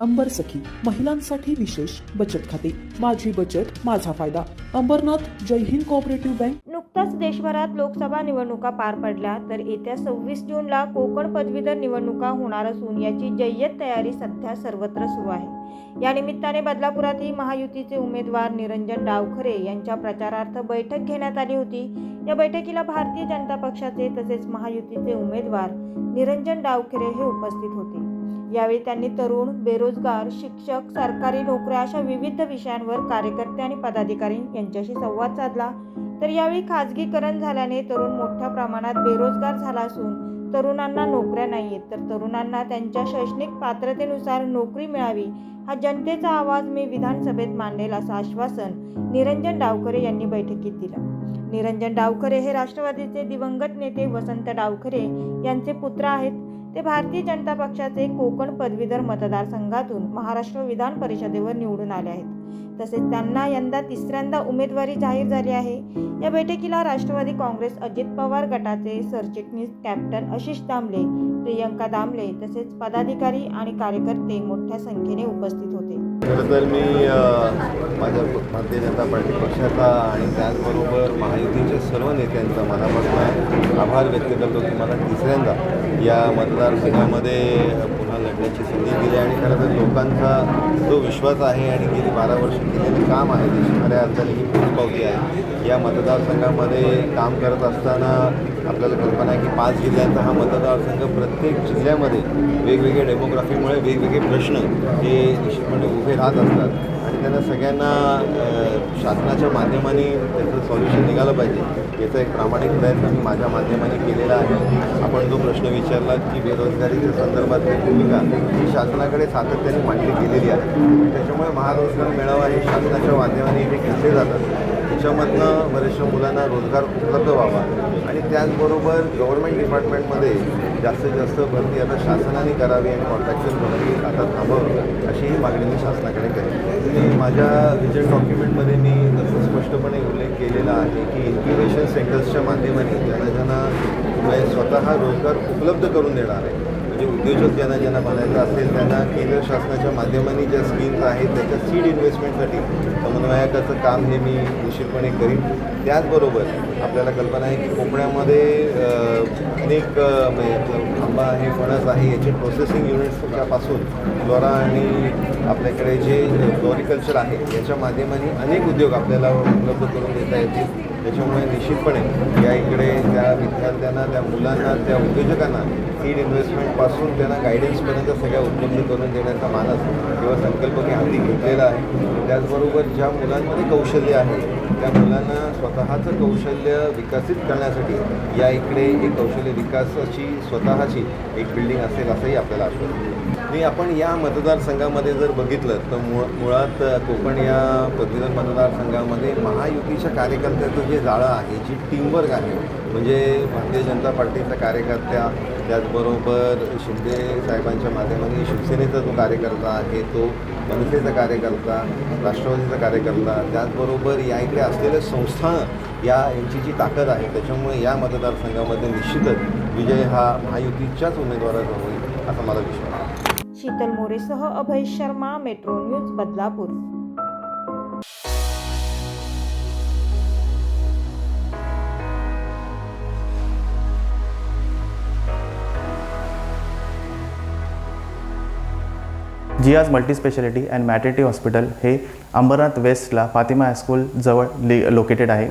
अंबर सखी महिलांसाठी विशेष बचत खाते. माझी बचत माझा फायदा. अंबरनाथ जय हिंद कोऑपरेटिव्ह बँक नुकताच देशभरात लोकसभा निवडणुका पार पडल्या तर येत्या सव्वीस जूनला कोकण पदवीधर निवडणुका होणार असून याची जय्यत तयारी सध्या सर्वत्र सुरू आहे. या निमित्ताने बदलापुरातही महायुतीचे उमेदवार निरंजन डावखरे यांच्या प्रचारार्थ बैठक घेण्यात आली होती. या बैठकीला भारतीय जनता पक्षाचे तसेच महायुतीचे उमेदवार निरंजन डावखरे हे उपस्थित होते. यावेळी त्यांनी तरुण बेरोजगार शिक्षक सरकारी नोकऱ्या अशा विविध विषयांवर कार्यकर्ते आणि पदाधिकारी यांच्याशी संवाद साधला. तर यावेळी खाजगीकरण झाल्याने तरुण मोठ्या प्रमाणात बेरोजगार झाला असून तरुणांना नोकऱ्या नाही आहेत तर तरुणांना त्यांच्या शैक्षणिक पात्रतेनुसार नोकरी मिळावी हा जनतेचा आवाज मी विधानसभेत मांडेल असं आश्वासन निरंजन डावखरे यांनी बैठकीत दिलं. निरंजन डावखरे हे राष्ट्रवादीचे दिवंगत नेते वसंत डावखरे यांचे पुत्र आहेत. ते भारतीय जनता पक्षाचे कोकण पदवीधर मतदारसंघातून महाराष्ट्र विधान परिषदेवर निवडून आले आहेत. तसेच त्यांना यंदा तिसऱ्यांदा उमेदवारी जाहीर झाली आहे. या बैठकीला राष्ट्रवादी काँग्रेस अजित पवार गटाचे सरचिटणीस कॅप्टन आशिष दामले प्रियंका दामले तसेच पदाधिकारी आणि कार्यकर्ते मोठ्या संख्येने उपस्थित होते. खरं तर मी माझ्या भारतीय जनता पार्टी पक्षाचा आणि त्याचबरोबर महायुतीच्या सर्व नेत्यांचा मनापासून आभार व्यक्त करतो की मला तिसऱ्यांदा या मतदारसंघामध्ये पुन्हा लढण्याची संधी दिली आणि खरं तर लोकांचा जो विश्वास आहे आणि गेली बारा वर्ष केलेलं काम आहे त्याची खऱ्या अर्थाने ही पोचपावती आहे. या मतदारसंघामध्ये काम करत असताना आपल्याला कल्पना आहे की पाच जिल्ह्यांचा हा मतदारसंघ प्रत्येक जिल्ह्यामध्ये वेगवेगळ्या डेमोग्राफीमुळे वेगवेगळे प्रश्न हे निश्चितपणे उभे राहत असतात. त्यांना सगळ्यांना शासनाच्या माध्यमाने त्याचं सॉल्युशन निघालं पाहिजे. याचा एक प्रामाणिक प्रयत्न मी माझ्या माध्यमाने केलेला आहे. आपण जो प्रश्न विचारला की बेरोजगारीच्या संदर्भातली भूमिका ही शासनाकडे सातत्याने मांडली गेलेली आहे. त्याच्यामुळे महारोजगार मेळावा हे शासनाच्या माध्यमाने इथे घेतले जातात. याच्यामधनं बऱ्याचशा मुलांना रोजगार उपलब्ध व्हावा. आणि त्याचबरोबर गव्हर्नमेंट डिपार्टमेंटमध्ये जास्तीत जास्त भरती आता शासनाने करावी आणि कॉन्ट्रॅक्च्युअल भरती आता थांबवं अशी ही मागणी मी शासनाकडे करेन आणि माझ्या विजन डॉक्युमेंटमध्ये मी तसं स्पष्टपणे उल्लेख केलेला आहे की इन्क्युबेशन सेंटर्सच्या माध्यमाने ज्यांना ज्यांना स्वतः रोजगार उपलब्ध करून देणार आहे म्हणजे उद्योजक ज्यांना ज्यांना बनायचं असेल त्यांना केंद्र शासनाच्या माध्यमाने ज्या स्कीम्स आहेत त्याच्या सीड इन्व्हेस्टमेंटसाठी समन्वयकाचं काम हे मी निश्चितपणे करीन. त्याचबरोबर आपल्याला कल्पना आहे की कोकणामध्ये अनेक म्हणजे आंबा आहे फणस आहे याचे प्रोसेसिंग युनिट्सच्यापासून द्वारा आणि आपल्याकडे जे फ्लोरिकल्चर आहे याच्या माध्यमाने अनेक उद्योग आपल्याला उपलब्ध करून देता येतील. त्याच्यामुळे निश्चितपणे या इकडे त्या विद्यार्थ्यांना त्या मुलांना त्या उद्योजकांना सीड इन्व्हेस्टमेंटपासून त्यांना गायडन्सपर्यंत सगळ्या उपलब्ध करून देण्याचा मानस किंवा संकल्प मी हाती घेतलेला आहे. त्याचबरोबर ज्या मुलांमध्ये कौशल्य आहे त्या मुलांना स्वतःचं कौशल्य विकसित करण्यासाठी या इकडे एक कौशल्य विकासाची स्वतःची एक बिल्डिंग असेल असंही आपल्याला आश्वासन आणि आपण या मतदारसंघामध्ये जर बघितलं तर मुळ मुळात कोकण या पदवीधर मतदारसंघामध्ये महायुतीच्या कार्यकर्त्याचं जे जाळं आहे जी टीमवर्क आहे म्हणजे भारतीय जनता पार्टीचा कार्यकर्त्या त्याचबरोबर शिंदे साहेबांच्या माध्यमाने शिवसेनेचा जो कार्यकर्ता आहे तो मनसेचा कार्यकर्ता राष्ट्रवादीचा कार्यकर्ता त्याचबरोबर या इकडे असलेल्या संस्था या यांची जी ताकद आहे त्याच्यामुळे या मतदारसंघामध्ये निश्चितच विजय हा महायुतीच्याच उमेदवाराचा होईल असा मला विश्वास आहे. Sheetal मोरेसह Abhay Sharma metro news Badlapur. Jiya's multispeciality and maternity hospital हे अंबरनाथ वेस्टला फातिमा हायस्कूल जवळ लि लोकेटेड आहे.